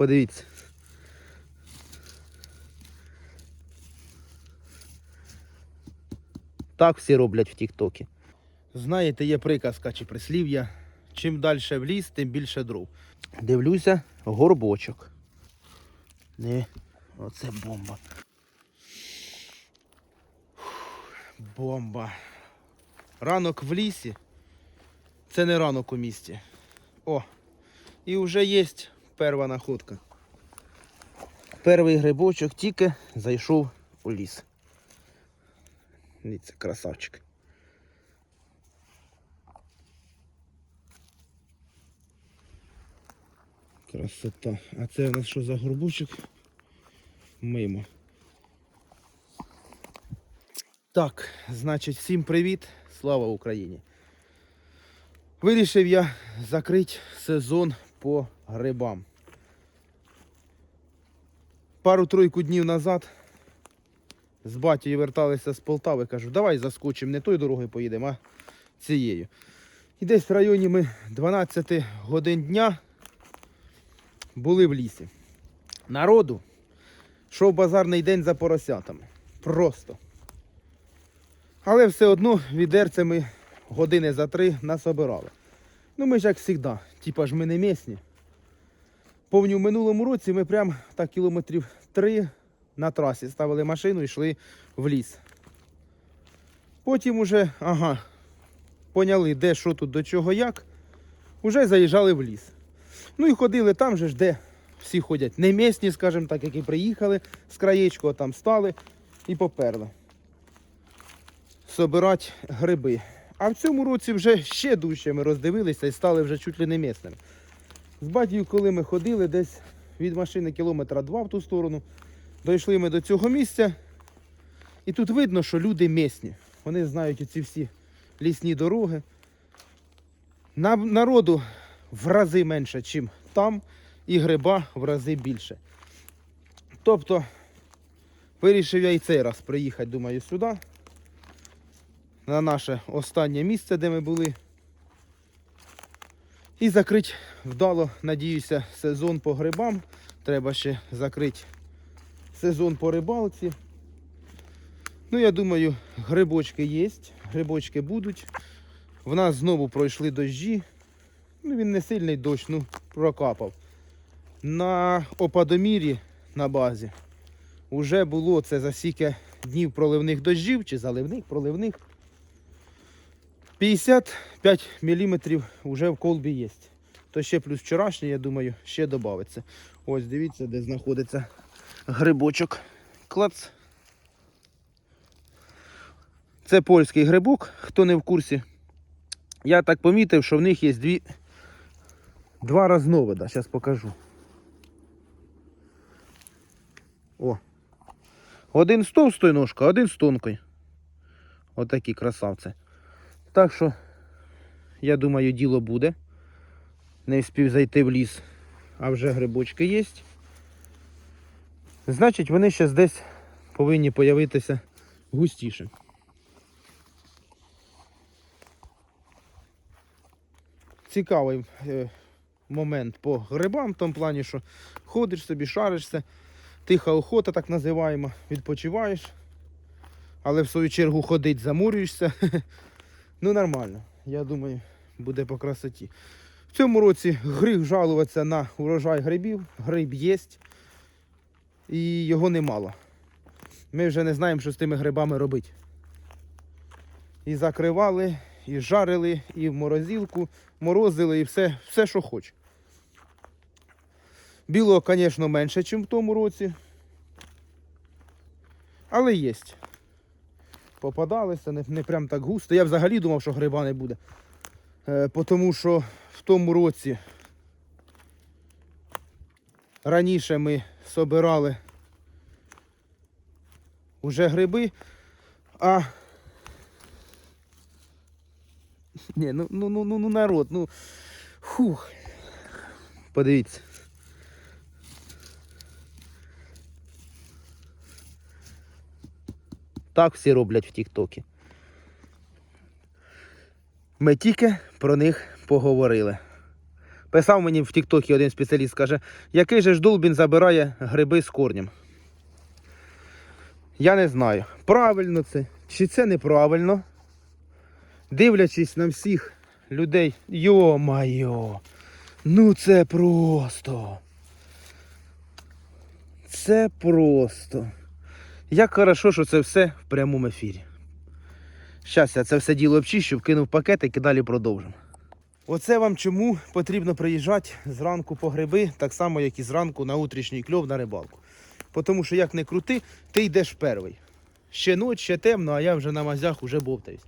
Подивіться. Так всі роблять в Тіктокі. Знаєте, є приказка чи прислів'я. Чим далі в ліс, тим більше дров. Дивлюся, горбочок. Не, оце бомба. Бомба. Ранок в лісі. Це не ранок у місті. О, і вже є перша находка. Перший грибочок тільки зайшов у ліс. Дивіться, красавчик. Красота. А це у нас що за горбочок? Мимо. Так, значить, всім привіт. Слава Україні. Вирішив я закрити сезон по грибам. Пару-тройку днів назад з батькою верталися з Полтави, кажу, давай заскочимо, не тою дорогою поїдемо, а цією. І десь в районі ми 12 годин дня були в лісі. Народу йшов базарний день за поросятами. Просто. Але все одно відерцями години за три насобирали. Ну ми ж як завжди, типа ж ми не місні. Повні в минулому році ми прям так кілометрів три на трасі ставили машину і йшли в ліс. Потім уже, ага, поняли, де що тут, до чого, як, уже заїжджали в ліс. Ну і ходили там же ж, де всі ходять. Не місні, скажімо так, які приїхали з краєчку, а там стали і поперли. Собирати гриби. А в цьому році вже ще дужче ми роздивилися і стали вже чуть ли не місними. З батькою, коли ми ходили десь від машини кілометра два в ту сторону, дійшли ми до цього місця. І тут видно, що люди місні. Вони знають оці всі лісні дороги. На, народу в рази менше, ніж там, і гриба в рази більше. Тобто, вирішив я і цей раз приїхати, думаю, сюди. На наше останнє місце, де ми були. І закрити вдало, надіюся, сезон по грибам. Треба ще закрити сезон по рибалці. Ну, я думаю, грибочки є, грибочки будуть. В нас знову пройшли дощі. Ну, він не сильний дощ, ну прокапав. На опадомірі на базі вже було це за стільки днів проливних дощів чи заливних, проливних. 55 мм вже в колбі є. То ще плюс вчорашній, я думаю, ще додається. Ось дивіться, де знаходиться грибочок. Клац. Це польський грибок, хто не в курсі. Я так помітив, що в них є дві, два разновида. Зараз покажу. О. Один з товстою ножкою, один з тонкою. Отакі красавці. Так що, я думаю, діло буде. Не встиг зайти в ліс, а вже грибочки є. Значить, вони ще десь повинні появитися густіше. Цікавий е, момент по грибам, в тому плані, що ходиш собі, шаришся, тиха охота, так називаємо, відпочиваєш, але в свою чергу ходить, замурюєшся. Ну нормально, я думаю, буде по красоті. В цьому році гріх жалуватися на урожай грибів. Гриб є і його немало. Ми вже не знаємо, що з тими грибами робити. І закривали, і жарили, і в морозилку, морозили, і все, все що хоч. Білого, звісно, менше, ніж в тому році. Але є. Попадалися, не, не прям так густо. Я взагалі думав, що гриба не буде. Е, тому що в тому році раніше ми собирали уже гриби, а Ні, ну, ну, ну, ну, ну народ, ну фух. Подивіться. Так всі роблять в Тіктокі. Ми тільки про них поговорили. Писав мені в Тіктокі один спеціаліст, каже, який же ж Дулбін забирає гриби з корнем. Я не знаю, правильно це чи це неправильно. Дивлячись на всіх людей, йо-майо, ну це просто. Це просто. Як хорошо, що це все в прямому ефірі. Щас я це все діло обчищу, вкинув пакетик і далі продовжимо. Оце вам чому потрібно приїжджати зранку по гриби, так само, як і зранку на утрішній кльов на рибалку. Тому що як не крути, ти йдеш перший. Ще ніч, ще темно, а я вже на мазях вже бовтаюсь.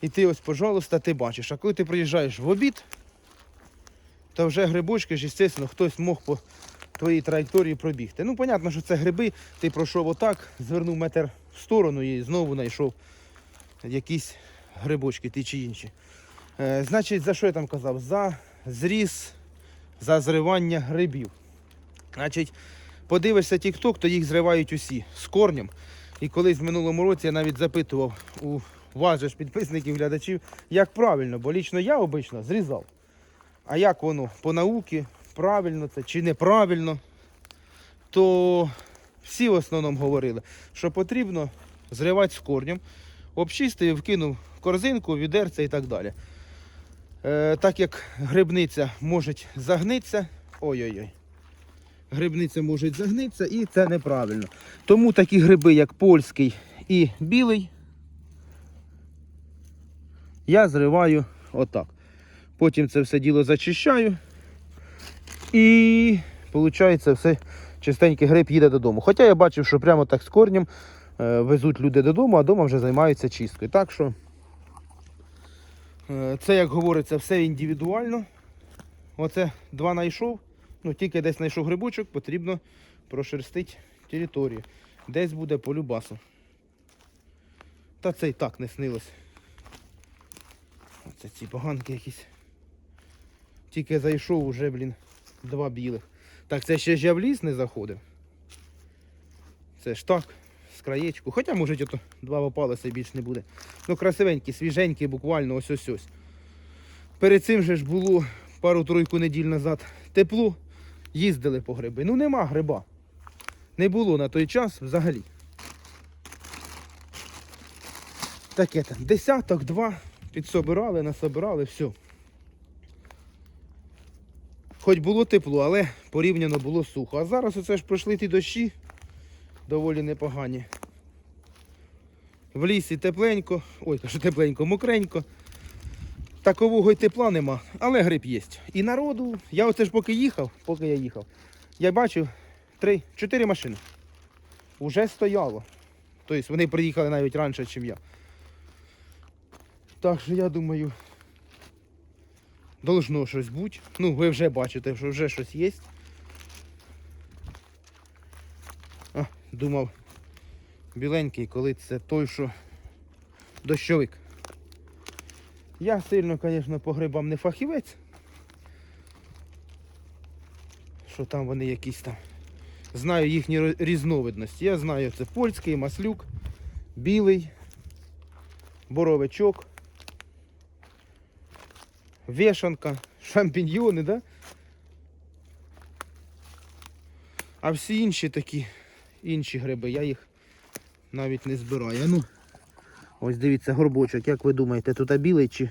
І ти ось, пожалуйста, ти бачиш. А коли ти приїжджаєш в обід, то вже грибочки ж, звісно, хтось мог твоїй траєкторії пробігти. Ну, понятно, що це гриби, ти пройшов отак, звернув метр в сторону і знову знайшов якісь грибочки, ті чи інші. Е, значить, за що я там казав? За зріз, за зривання грибів. Значить, подивишся TikTok, то їх зривають усі з корнем. І колись в минулому році я навіть запитував у вас же ж підписників, глядачів, як правильно, бо лічно я обично зрізав. А як воно по науці, правильно це чи неправильно, то всі в основному говорили, що потрібно зривати з корнем, обчистив, вкинув корзинку, відерце і так далі. Е, так як грибниця може загнитися, ой-ой-ой, грибниця може загнитися і це неправильно. Тому такі гриби, як польський і білий, я зриваю отак. Потім це все діло зачищаю. І виходить, все чистенький гриб їде додому. Хоча я бачив, що прямо так з корнем е, везуть люди додому, а вдома вже займаються чисткою. Так що е, це, як говориться, все індивідуально. Оце два знайшов. Ну, тільки десь знайшов грибочок, потрібно прошерстити територію. Десь буде по любасу. Та це і так не снилось. Оце ці поганки якісь. Тільки зайшов уже, блін, два білих. Так, це ще ж я в ліс не заходив. Це ж так, з краєчку. Хоча, може, ото два попалися і більше не буде. Ну, красивенькі, свіженькі, буквально ось ось ось. Перед цим же ж було пару-тройку неділь назад тепло. Їздили по гриби. Ну нема гриба. Не було на той час взагалі. Таке там. Десяток, два. Підсобирали, насобирали, все. Хоч було тепло, але порівняно було сухо. А зараз оце ж пройшли ті дощі доволі непогані. В лісі тепленько, ой, кажу тепленько, мокренько. Такового й тепла нема, але гриб є. І народу, я оце ж поки їхав, поки я їхав, я бачив три, чотири машини. Уже стояло. Тобто вони приїхали навіть раніше, ніж я. Так що я думаю, должно щось бути. Ну, ви вже бачите, що вже щось є. А, думав, біленький, коли це той, що дощовик. Я сильно, звісно, по грибам не фахівець. Що там вони якісь там. Знаю їхні різновидності. Я знаю, це польський, маслюк, білий, боровичок, вешанка, шампіньйони, да? А всі інші такі, інші гриби, я їх навіть не збираю. Ну, ось дивіться, горбочок, як ви думаєте, тут білий чи,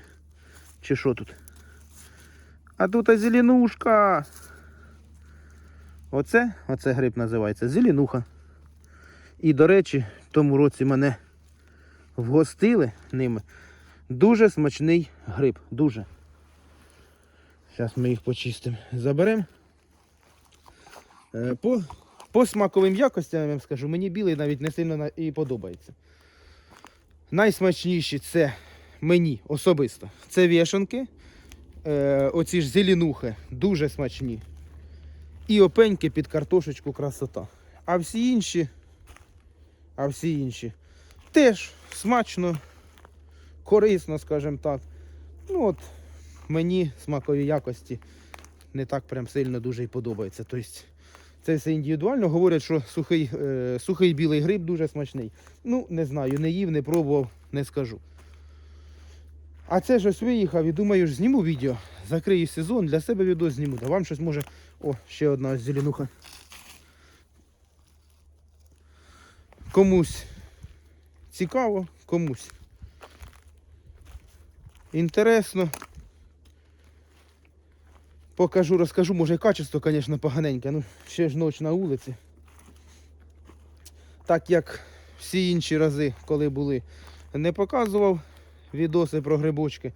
чи що тут? А тут зеленушка. Оце, оце гриб називається зеленуха. І, до речі, в тому році мене вгостили ними. Дуже смачний гриб, дуже. Зараз ми їх почистимо. Заберемо. Е, По, по смаковим якостям я вам скажу, мені білий навіть не сильно і подобається. Найсмачніші це мені особисто. Це вішанки. Е, оці ж зеленухи дуже смачні. І опеньки під картошечку красота. А всі інші, а всі інші теж смачно, корисно, скажімо так. Ну от мені смакові якості не так прям сильно дуже і подобається. Тобто це все індивідуально. Говорять, що сухий, е, сухий білий гриб дуже смачний. Ну, не знаю, не їв, не пробував, не скажу. А це ж ось виїхав і думаю, ж зніму відео, закрию сезон, для себе відео зніму. Та вам щось може. О, ще одна зеленуха. Комусь цікаво, комусь. Інтересно. Покажу, розкажу, може качество, звісно, поганеньке, ну ще ж ніч на вулиці. Так як всі інші рази, коли були, не показував відоси про грибочки.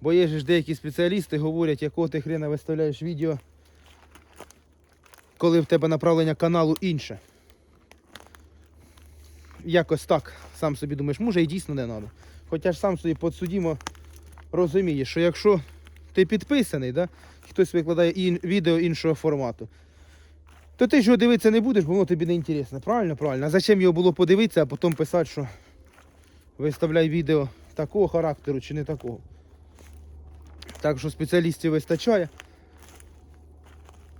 Бо є ж деякі спеціалісти говорять, якого ти хрена виставляєш відео, коли в тебе направлення каналу інше. Якось так, сам собі думаєш, може і дійсно не треба. Хоча ж сам собі подсудімо розумієш, що якщо ти підписаний, да, хтось викладає ін- відео іншого формату, то ти ж його дивитися не будеш, бо воно тобі не інтересне. Правильно, правильно. А зачем його було подивитися, а потім писати, що виставляй відео такого характеру чи не такого. Так що спеціалістів вистачає.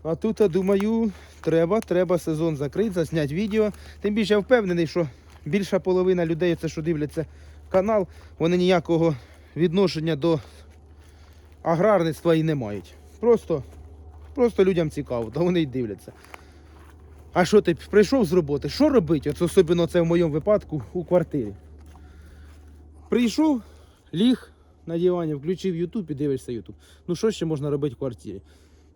А тут, я думаю, треба, треба сезон закрити, засняти відео. Тим більше я впевнений, що більша половина людей, це що дивляться канал, вони ніякого відношення до аграрництва і не мають. Просто, просто людям цікаво, то вони й дивляться. А що ти прийшов з роботи? Що робити? От особливо це в моєму випадку у квартирі. Прийшов, ліг на дивані, включив YouTube і дивишся YouTube. Ну що ще можна робити в квартирі?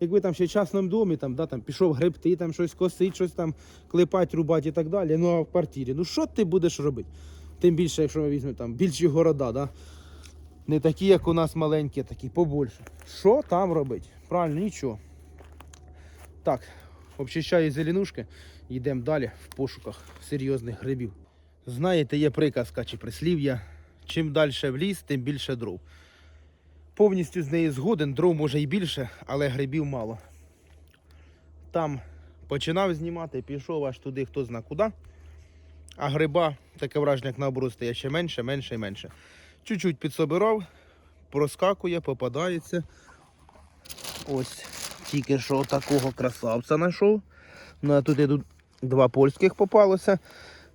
Якби там ще в частному домі, там, да, там пішов гребти, там щось косить, щось там клепати, рубати і так далі. Ну а в квартирі, ну що ти будеш робити? Тим більше, якщо ми візьмемо там більші города, да? Не такі, як у нас маленькі, такі побольше. Що там робити? Правильно, нічого. Так, обчищаю зеленушки, йдемо далі в пошуках серйозних грибів. Знаєте, є приказка чи прислів'я. Чим далі в ліс, тим більше дров. Повністю з нею згоден, дров може і більше, але грибів мало. Там починав знімати, пішов аж туди, хто зна куди. А гриба, таке враження, як наоборот, стає ще менше, менше і менше. Чуть-чуть підсобирав, проскакує, попадається. Ось тільки що такого красавця знайшов. Ну а тут іду два польських попалося.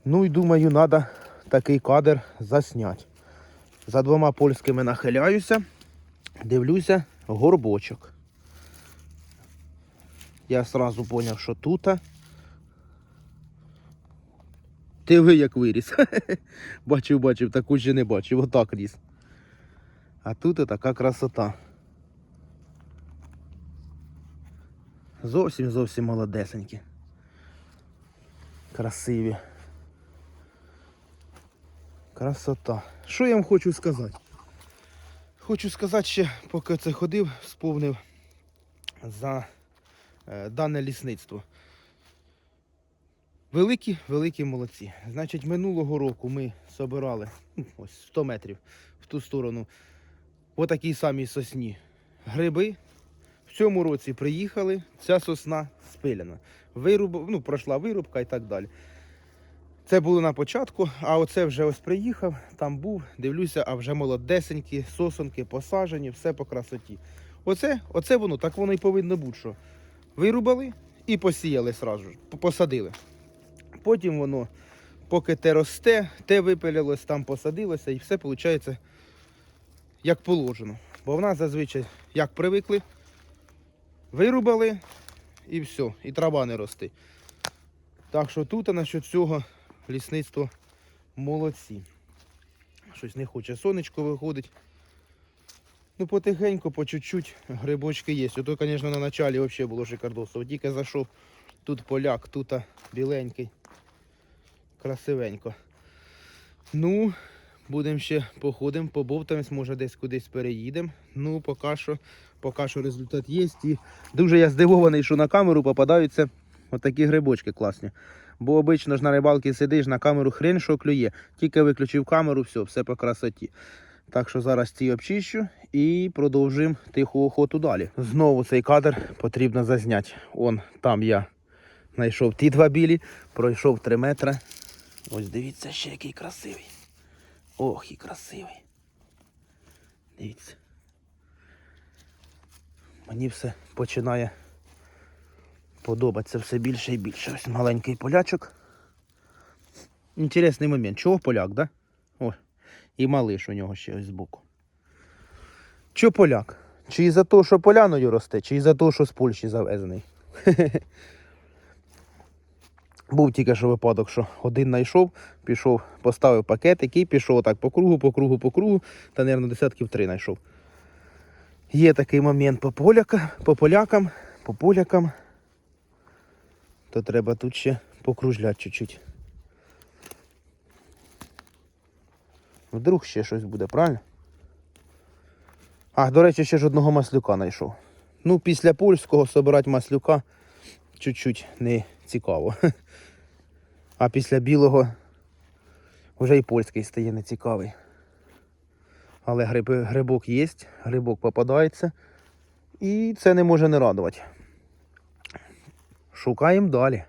Ну і думаю, треба такий кадр засняти. За двома польськими нахиляюся, дивлюся, горбочок. Я сразу зрозумів, що тут. Ти ви як виріс. бачив, бачив, таку ще не бачив, отак ріс. А тут така красота. Зовсім зовсім молодесенькі. Красиві. Красота. Що я вам хочу сказати? Хочу сказати ще, поки це ходив, сповнив за е, дане лісництво. Великі, великі молодці. Значить, минулого року ми собирали ну, ось 100 метрів в ту сторону по такій самій сосні гриби. В цьому році приїхали, ця сосна спилена. Вируб, ну, пройшла вирубка і так далі. Це було на початку, а оце вже ось приїхав, там був, дивлюся, а вже молодесенькі, сосонки посажені, все по красоті. Оце, оце воно, так воно і повинно бути, що вирубали і посіяли сразу посадили. Потім воно, поки те росте, те випилялось, там посадилося і все виходить як положено. Бо в нас зазвичай як привикли, вирубали і все, і трава не росте. Так що тут, а насчет цього лісництво молодці. Щось не хоче сонечко виходить. Ну, потихеньку, по чуть-чуть грибочки є. Ото, звісно, на началі взагалі було шикардосово. Тільки зайшов, тут поляк, тут біленький. Красивенько. Ну, будемо ще походимо, побовтаємось, може десь кудись переїдемо. Ну, поки що, поки що результат є. І дуже я здивований, що на камеру попадаються отакі грибочки класні. Бо обично ж на рибалці сидиш на камеру хрен що клює. Тільки виключив камеру, все, все по красоті. Так що зараз ці обчищу і продовжуємо тиху охоту далі. Знову цей кадр потрібно зазняти. Он там я знайшов ті два білі, пройшов 3 метри. Ось дивіться, ще який красивий. Ох, і красивий. Дивіться. Мені все починає подобатися все більше і більше. Ось маленький полячок. Інтересний момент. Чого поляк, да? О, і малиш у нього ще ось збоку. Чо поляк? Чи із-за того, що поляною росте, чи із-за того, що з Польщі завезений. Був тільки що випадок, що один знайшов, пішов, поставив пакетик і пішов так по кругу, по кругу, по кругу, та, мабуть, десятків три знайшов. Є такий момент по, поляка, по полякам, по полякам. То треба тут ще покружляти чуть-чуть. Вдруг ще щось буде, правильно? А, до речі, ще ж одного маслюка знайшов. Ну, після польського собирати маслюка чуть-чуть не цікаво. А після білого вже і польський стає нецікавий. Але гриби, грибок є, грибок попадається. І це не може не радувати. Шукаємо далі.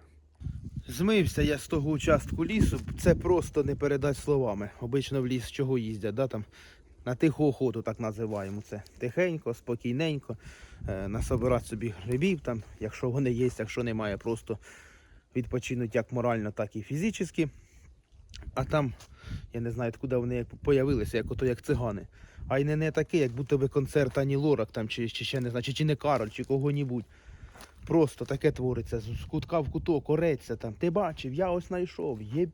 Змився я з того участку лісу, це просто не передати словами. Обично в ліс чого їздять, да, там, на тиху охоту так називаємо це. Тихенько, спокійненько, е, насобирати собі грибів, там, якщо вони є, якщо немає, просто відпочинуть як морально, так і фізично. А там, я не знаю, откуда вони як появилися, як ото як цигани. А й не, не таке, як будто би концерт Ані Лорак, там, чи, чи ще не знаю, чи, чи не Кароль, чи кого-нібудь. Просто таке твориться, з кутка в куток, ореться там. Ти бачив, я ось знайшов. Є,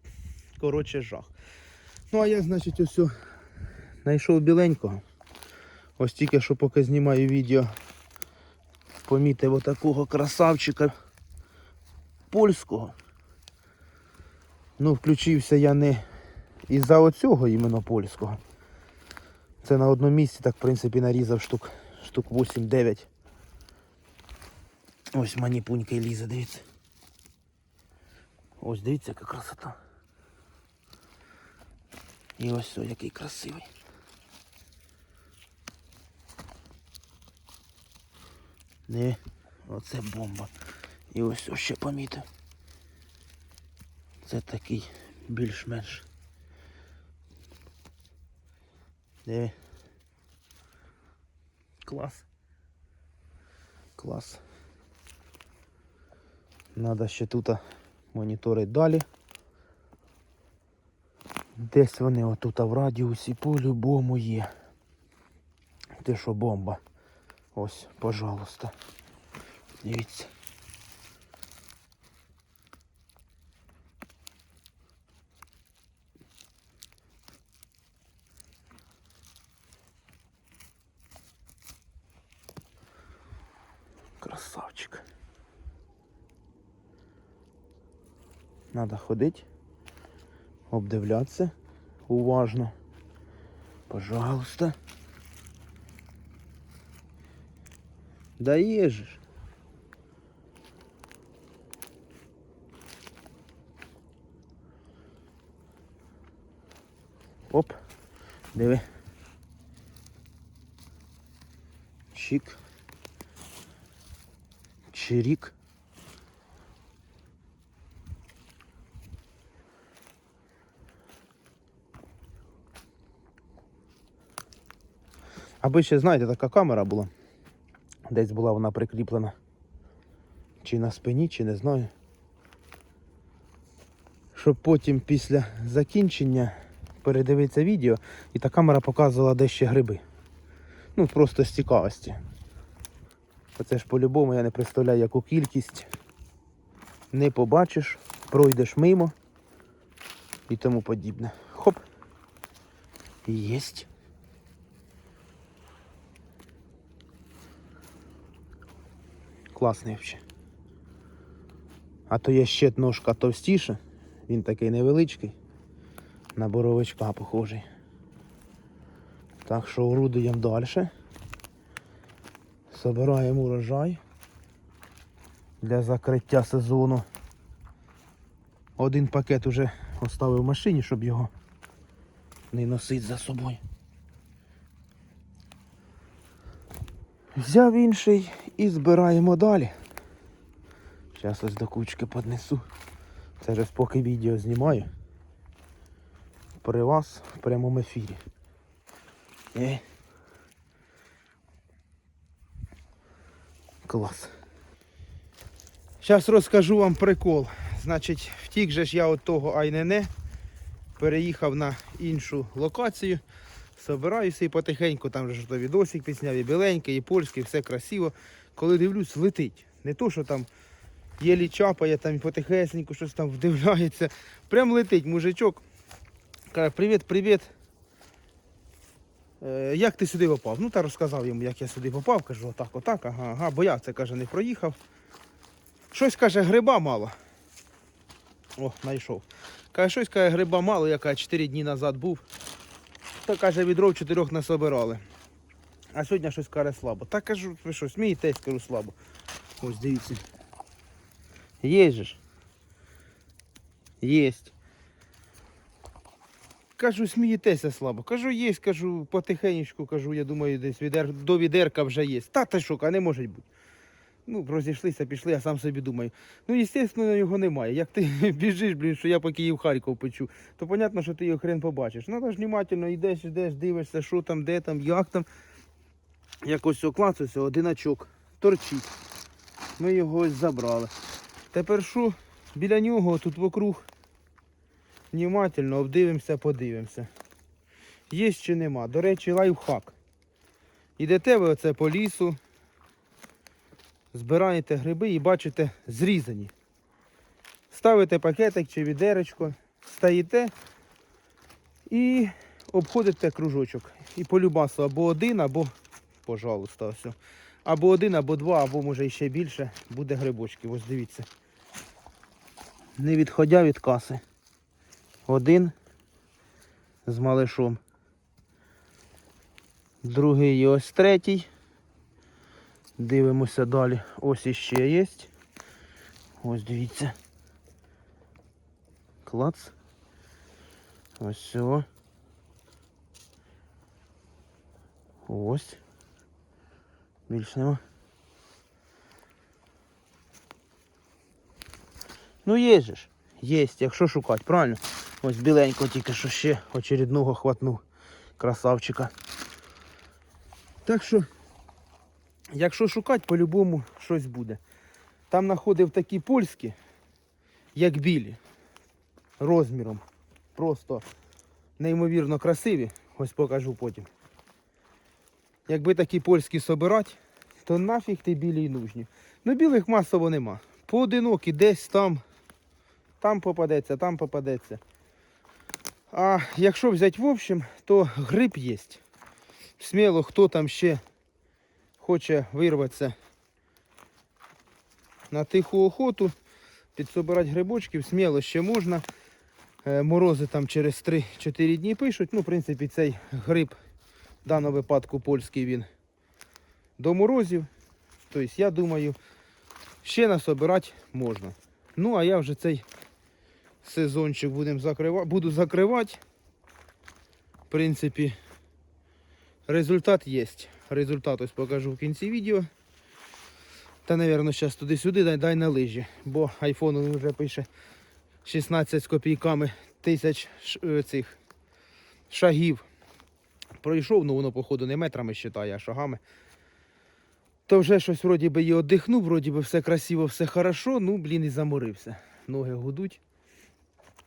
коротше, жах. Ну, а я, значить, ось знайшов біленького. Ось тільки що поки знімаю відео, помітив отакого красавчика польського. Ну, включився я не із-за оцього іменно польського. Це на одному місці, так, в принципі, нарізав штук, штук 8-9. Ось маніпунька і лізе, дивіться. Ось дивіться, яка красота. І ось о, який красивий. Не, оце бомба. І ось ось ще помітив. Це такий більш-менш. Диви. Клас. Клас. Надо ще тут моніторити далі. Десь вони отут в радіусі по-любому є. Ти що бомба? Ось, пожалуйста. Дивіться. Надо ходити, обдивлятися уважно. Пожалуйста. Да ж. Оп, диви. Чик. Чирік. Аби ще, знаєте, така камера була. Десь була вона прикріплена. Чи на спині, чи не знаю. Щоб потім після закінчення передивитися відео і та камера показувала де ще гриби. Ну, просто з цікавості. Оце ж по-любому я не представляю, яку кількість не побачиш, пройдеш мимо і тому подібне. Хоп. Єсть. Класний взагалі. А то є ще ножка товстіша, він такий невеличкий, на боровичка похожий. Так що орудуємо далі. Собираємо урожай для закриття сезону. Один пакет уже оставив в машині, щоб його не носити за собою. Взяв інший і збираємо далі. Зараз ось до кучки поднесу. Це вже поки відео знімаю. При вас в прямому ефірі. Е. Клас. Зараз розкажу вам прикол. Значить, втік же ж я від того Айнене, переїхав на іншу локацію, Собираюся і потихеньку, там же ж то відосик підсняв, і біленький, і польський, все красиво. Коли дивлюсь, летить. Не то, що там єлі чапає, там і потихесеньку щось там вдивляється. Прям летить мужичок. Каже, привіт, привіт. Е, як ти сюди попав? Ну, та розказав йому, як я сюди попав. Кажу, отак, отак, ага, ага, бо я це каже, не проїхав. Щось каже, гриба мало. О, знайшов. Каже, щось каже, гриба мало, я каже, 4 дні назад був. То каже, відров чотирьох не собирали. А сьогодні щось каже слабо. Та кажу, ви що, смієтесь, кажу слабо. Ось дивіться. Є ж. Єсть. Кажу, смієтеся слабо. Кажу, є, кажу, потихеньку, кажу, я думаю, десь відер... до відерка вже є. Та ти що, ка, не може бути. Ну, розійшлися, пішли, я сам собі думаю. Ну, звісно, його немає. Як ти біжиш, блін, що я її в Харків печу, то понятно, що ти його хрен побачиш. Ну, ж внимательно йдеш, йдеш, дивишся, що там, де там, як там. Якось оклацався, одиночок, торчить. Ми його ось забрали. Тепер що? Біля нього тут вокруг. Внимательно обдивимося, подивимося. Є чи нема. До речі, лайфхак. Ідете ви оце по лісу, збираєте гриби і бачите зрізані. Ставите пакетик чи відеречко, стаєте і обходите кружочок. І по любасу або один, або, пожалуйста, ось. Або один, або два, або може ще більше буде грибочків. Ось дивіться. Не відходя від каси. Один з малишом. Другий і ось третій. Дивимося далі. Ось іще є. Ось дивіться. Клац. Ось все. Ось. Більш нема. Ну є же ж. Єсть, якщо шукати, правильно? Ось біленько тільки що ще очередного хватнув красавчика. Так що, якщо шукати, по-любому щось буде. Там знаходив такі польські, як білі, розміром. Просто неймовірно красиві. Ось покажу потім. Якби такі польські собирати, то нафіг ти білі й нужні. Ну білих масово нема. Поодинокі десь там, там попадеться, там попадеться. А якщо взяти в общем, то гриб є. Сміло, хто там ще хоче вирватися на тиху охоту, підсобирати грибочків, сміло ще можна. Е, Морози там через 3-4 дні пишуть. Ну, в принципі, цей гриб в даному випадку польський він до морозів. Тобто, я думаю, ще насобирати можна. Ну, а я вже цей сезончик будем буду закривати. В принципі, результат є. Результат ось покажу в кінці відео. Та, мабуть, зараз туди-сюди дай, дай на лижі. Бо айфон вже пише 16 з копійками тисяч е, цих шагів. Пройшов, ну воно, походу, не метрами вважає, а шагами. То вже щось вроді би і оддихнув, вроді би все красиво, все хорошо, ну, блін, і заморився. Ноги гудуть.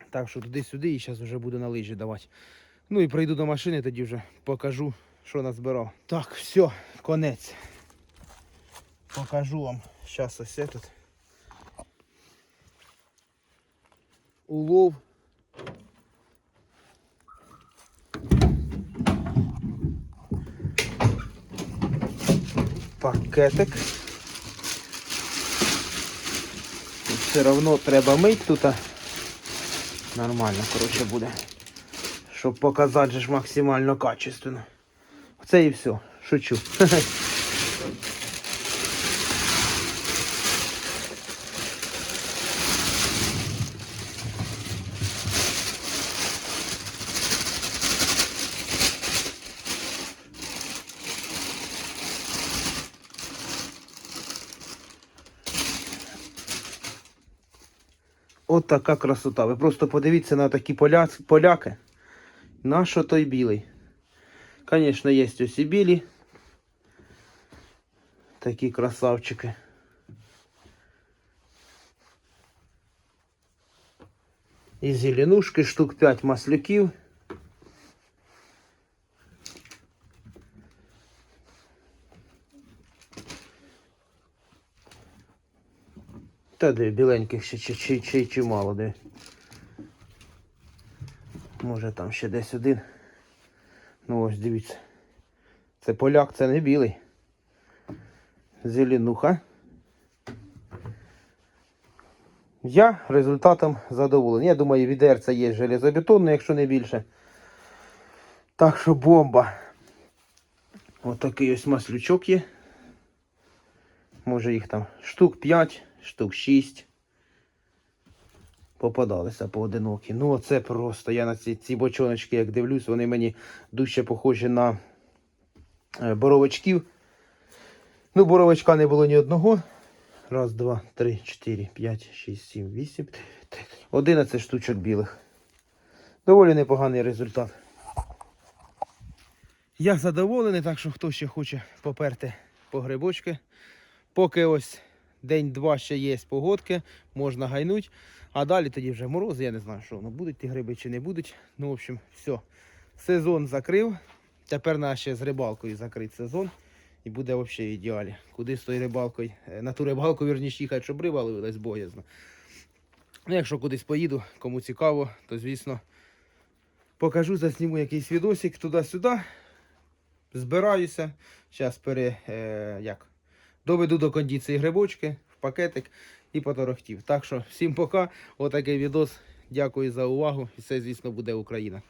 Так що туди-сюди і зараз вже буду на лижі давати. Ну і прийду до машини, тоді вже покажу, що назбирав. Так, все, конець. Покажу вам. Зараз ось тут. Улов. Пакетик. Все одно треба мить тут. Нормально, коротше, буде. Щоб показати ж максимально качественно. Це і все. Шучу. От така красота. Ви просто подивіться на такі поля... поляки. На що той білий. Конечно, есть у Сибили. Такие красавчики. и зеленушки, штук 5 масляки. Та де біленьких ще чи, чи, чи, чи мало де. Може там еще десь один. Ну ось дивіться. Це поляк, це не білий. Зеленуха. Я результатом задоволений. Я думаю, відерця є железобетонне, якщо не більше. Так що бомба. Отакий ось маслючок є. Може їх там штук 5, штук 6. Попадалися поодинокі. Ну оце просто. Я на ці, ці бочоночки, як дивлюсь, вони мені дужче похожі на е, боровичків. Ну, боровичка не було ні одного. Раз, два, три, чотири, п'ять, шість, сім, вісім. Одинадцять штучок білих. Доволі непоганий результат. Я задоволений, так що хто ще хоче поперти по грибочки. Поки ось день-два ще є погодки, можна гайнуть. А далі тоді вже морози, я не знаю, що воно будуть ті гриби чи не будуть. Ну, в общем, все. Сезон закрив. Тепер треба ще з рибалкою закрити сезон. І буде взагалі ідеалі. Куди з тою рибалкою, е, на ту рибалку вірніше їхати, щоб риба ловилась боязно. Ну, якщо кудись поїду, кому цікаво, то звісно покажу, засніму якийсь відосик туди-сюди. Збираюся. Зараз пере, е, як, доведу до кондиції грибочки в пакетик і поторохтів. Так що всім пока. Отакий відос. Дякую за увагу. І це, звісно, буде Україна.